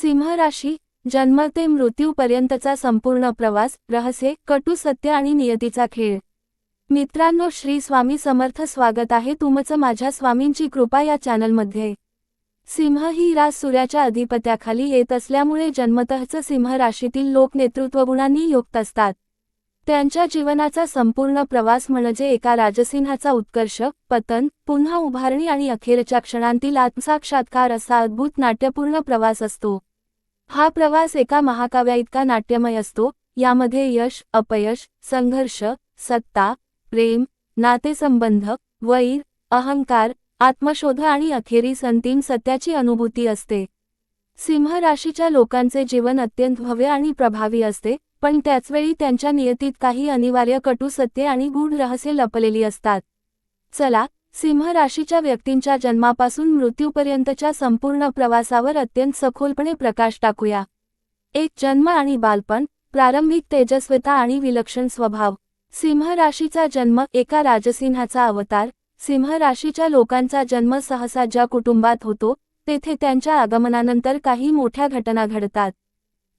सिंह राशी जन्म ते मृत्यूपर्यंतचा संपूर्ण प्रवास रहस्य कटू सत्य आणि नियतीचा खेळ. मित्रांनो श्री स्वामी समर्थ स्वागत आहे तुमचं माझ्या स्वामींची कृपा या चॅनलमध्ये. सिंह ही रास सूर्याच्या अधिपत्याखाली येत असल्यामुळे जन्मतःचं सिंह राशीतील लोक नेतृत्वगुणांनी युक्त असतात. त्यांच्या जीवनाचा संपूर्ण प्रवास म्हणजे एका राजसिंहाचा उत्कर्ष पतन पुन्हा उभारणी आणि अखेरच्या क्षणांतील आत्मसाक्षात्कार असा अद्भुत नाट्यपूर्ण प्रवास असतो. हा प्रवास एका महाकाव्याइतका नाट्यमय असतो यामध्ये यश अपयश संघर्ष सत्ता प्रेम नातेसंबंध वैर अहंकार आत्मशोध आणि अखेरीस अंतिम सत्याची अनुभूती असते. सिंह राशीच्या लोकांचे जीवन अत्यंत भव्य आणि प्रभावी असते पण त्याचवेळी त्यांच्या नियतीत काही अनिवार्य कटू सत्ये आणि गूढ रहस्य लपलेली असतात. चला सिंह राशीच्या व्यक्तींच्या जन्मापासून मृत्यूपर्यंतच्या संपूर्ण प्रवासावर अत्यंत सखोलपणे प्रकाश टाकूया. एक जन्म आणि बालपण प्रारंभिक तेजस्वता आणि विलक्षण स्वभाव. सिंह राशीचा जन्म एका राजसिंहाचा अवतार सिंह राशीच्या लोकांचा जन्म सहसा ज्या कुटुंबात होतो तेथे त्यांच्या आगमनानंतर काही मोठ्या घटना घडतात.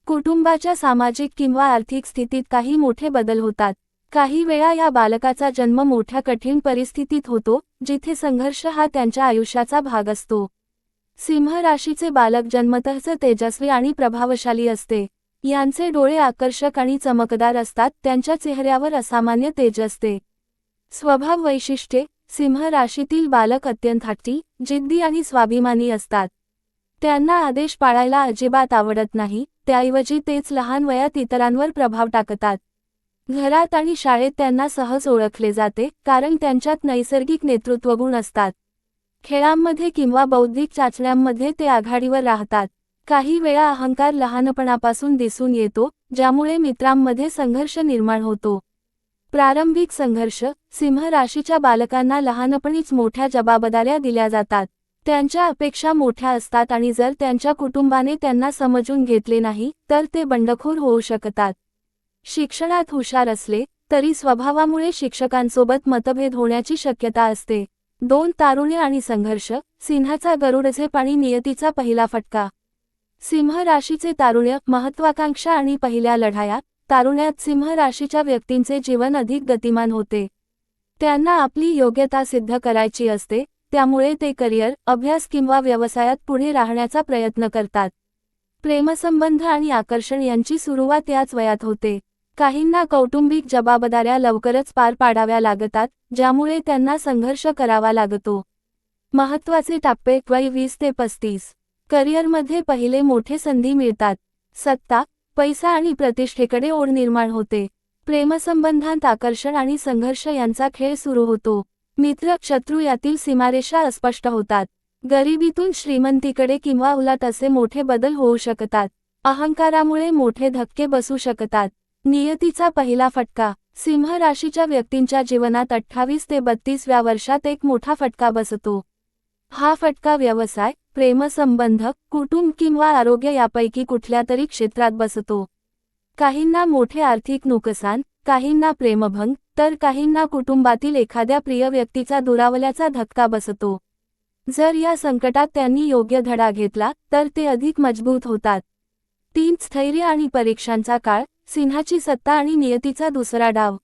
कुटुंबाच्या सामाजिक किंवा आर्थिक स्थितीत काही मोठे बदल होतात. काही वेळा या बालकाचा जन्म मोठ्या कठीण परिस्थितीत होतो जिथे संघर्ष हा त्यांच्या आयुष्याचा भाग असतो. सिंह राशीचे बालक जन्मतःच तेजस्वी आणि प्रभावशाली असते. यांचे डोळे आकर्षक आणि चमकदार असतात त्यांच्या चेहऱ्यावर असामान्य तेज असते. स्वभाव वैशिष्ट्ये सिंह राशीतील बालक अत्यंत हट्टी जिद्दी आणि स्वाभिमानी असतात. त्यांना आदेश पाळायला अजिबात आवडत नाही त्याऐवजी तेच लहान वयात इतरांवर प्रभाव टाकतात. घरात आणि शाळेत त्यांना सहज ओळखले जाते कारण त्यांच्यात नैसर्गिक नेतृत्वगुण असतात. खेळांमध्ये किंवा बौद्धिक चाचण्यांमध्ये ते आघाडीवर राहतात. काही वेळा अहंकार लहानपणापासून दिसून येतो ज्यामुळे मित्रांमध्ये संघर्ष निर्माण होतो. प्रारंभिक संघर्ष सिंह राशीच्या बालकांना लहानपणीच मोठ्या जबाबदाऱ्या दिल्या जातात. त्यांच्या अपेक्षा मोठ्या असतात आणि जर त्यांच्या कुटुंबाने त्यांना समजून घेतले नाही तर ते बंडखोर होऊ शकतात. शिक्षणात हुशार असले तरी स्वभावामुळे शिक्षकांसोबत मतभेद होण्याची शक्यता असते. दोन तारुण्य आणि संघर्ष सिंहाचा गरुडझेप आणि नियतीचा पहिला फटका. सिंह राशीचे तारुण्य महत्वाकांक्षा आणि पहिल्या लढाया तारुण्यात सिंह राशीच्या व्यक्तींचे जीवन अधिक गतिमान होते. त्यांना आपली योग्यता सिद्ध करायची असते त्यामुळे ते करिअर अभ्यास किंवा व्यवसायात पुढे राहण्याचा प्रयत्न करतात. प्रेमसंबंध आणि आकर्षण यांची सुरुवात याच वयात होते. काहींना कौटुंबिक जबाबदाऱ्या लवकरच पार पाडाव्या लागतात ज्यामुळे त्यांना संघर्ष करावा लागतो. महत्त्वाचे टप्पे वय वीस ते पस्तीस. करिअरमध्ये पहिले मोठे संधी मिळतात. सत्ता पैसा आणि प्रतिष्ठेकडे ओढ निर्माण होते. प्रेमसंबंधांत आकर्षण आणि संघर्ष यांचा खेळ सुरू होतो. मित्र शत्रू यातील सीमारेषा अस्पष्ट होतात. गरिबीतून श्रीमंतीकडे किंवा उलट असे मोठे बदल होऊ शकतात. अहंकारामुळे मोठे धक्के बसू शकतात. नियतीचा पहिला फटका. सिंह राशीच्या व्यक्तींच्या जीवनात अठ्ठावीस ते बत्तीसव्या वर्षात एक मोठा फटका बसतो. हा फटका व्यवसाय प्रेमसंबंध कुटुंब किंवा आरोग्य यापैकी कुठल्या तरी क्षेत्रात बसतो. काहींना मोठे आर्थिक नुकसान काहींना प्रेमभंग तर काहींना कुटुंबातील एखाद्या प्रिय व्यक्तीचा दुरावल्याचा धक्का बसतो. जर या संकटात त्यांनी योग्य धडा घेतला तर ते अधिक मजबूत होतात. तीन स्थैर्य आणि परीक्षांचा काळ सिंहाची सत्ता आणि नियतीचा दुसरा डाव.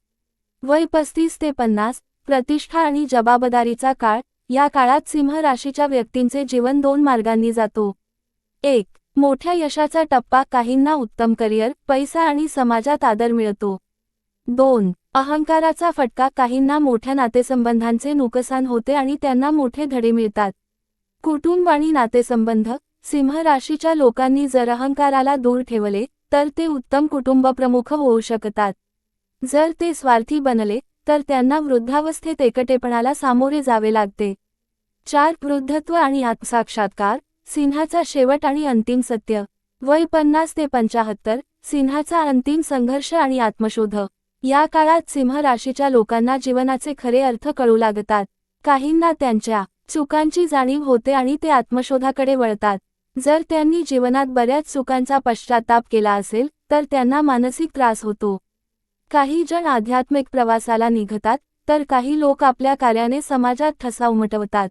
वय पस्तीस ते पन्नास प्रतिष्ठा आणि जबाबदारीचा काळ या काळात सिंह राशीच्या व्यक्तींचे जीवन दोन मार्गांनी जातो. एक मोठ्या यशाचा टप्पा काहींना उत्तम करिअर पैसा आणि समाजात आदर मिळतो. दोन अहंकाराचा फटका काहींना मोठ्या नातेसंबंधांचे नुकसान होते आणि त्यांना मोठे धडे मिळतात. कुटुंब आणि नातेसंबंध सिंह राशीच्या लोकांनी जर अहंकाराला दूर ठेवले तर ते उत्तम कुटुंबप्रमुख होऊ शकतात. जर ते स्वार्थी बनले तर त्यांना वृद्धावस्थेत एकटेपणाला सामोरे जावे लागते. चार वृद्धत्व आणि आत्मसाक्षात्कार सिंहाचा शेवट आणि अंतिम सत्य. वय पन्नास ते पंचाहत्तर सिंहाचा अंतिम संघर्ष आणि आत्मशोध. या काळात सिंह राशीच्या लोकांना जीवनाचे खरे अर्थ कळू लागतात. काहींना त्यांच्या चुकांची जाणीव होते आणि ते आत्मशोधाकडे वळतात. जर त्यांनी जीवनात बऱ्याच चुकांचा पश्चाताप केला असेल तर त्यांना मानसिक त्रास होतो. काही जण आध्यात्मिक प्रवासाला निघतात तर काही लोक आपल्या कार्याने समाजात ठसा उमटवतात.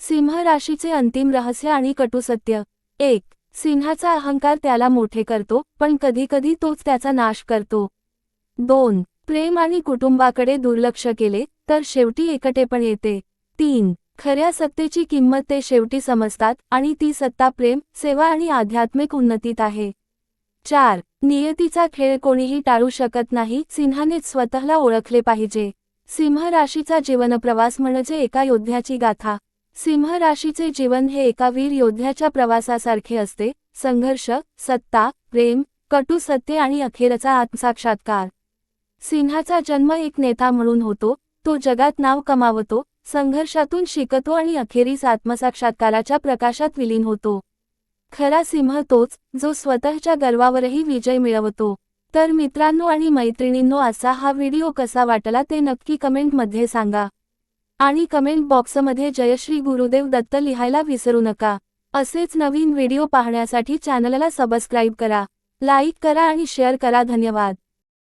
सिंह राशीचे अंतिम रहस्य आणि कटुसत्य एक सिंहाचा अहंकार त्याला मोठे करतो पण कधीकधी तोच त्याचा नाश करतो. दोन प्रेम आणि कुटुंबाकडे दुर्लक्ष केले तर शेवटी एकटेपण येते. तीन खऱ्या सत्तेची किंमत ते शेवटी समजतात आणि ती सत्ता प्रेम सेवा आणि आध्यात्मिक उन्नतीत आहे. चार नियतीचा खेळ कोणीही टाळू शकत नाही सिंहानेच स्वतःला ओळखले पाहिजे. सिंह राशीचा जीवनप्रवास म्हणजे एका योद्ध्याची गाथा. सिंह राशीचे जीवन हे एका वीर योद्ध्याच्या प्रवासासारखे असते. संघर्ष सत्ता प्रेम कटू सत्य आणि अखेरचा आत्मसाक्षात्कार. सिंहाचा जन्म एक नेता म्हणून होतो. तो जगात नाव कमावतो संघर्षातून शिकतो आणि अखेरीस आत्मसाक्षात्काराच्या प्रकाशात विलीन होतो. खरा सिंह तोच जो स्वतःच्या गर्वावरही विजय मिळवतो. तर मित्रांनो आणि मैत्रिणींनो असा हा व्हिडिओ कसा वाटला ते नक्की कमेंटमध्ये सांगा. आणि कमेंट बॉक्समध्ये जयश्री गुरुदेव दत्त लिहायला विसरू नका. असेच नवीन व्हिडिओ पाहण्यासाठी चॅनलला सबस्क्राईब करा. लाईक करा आणि शेअर करा. धन्यवाद.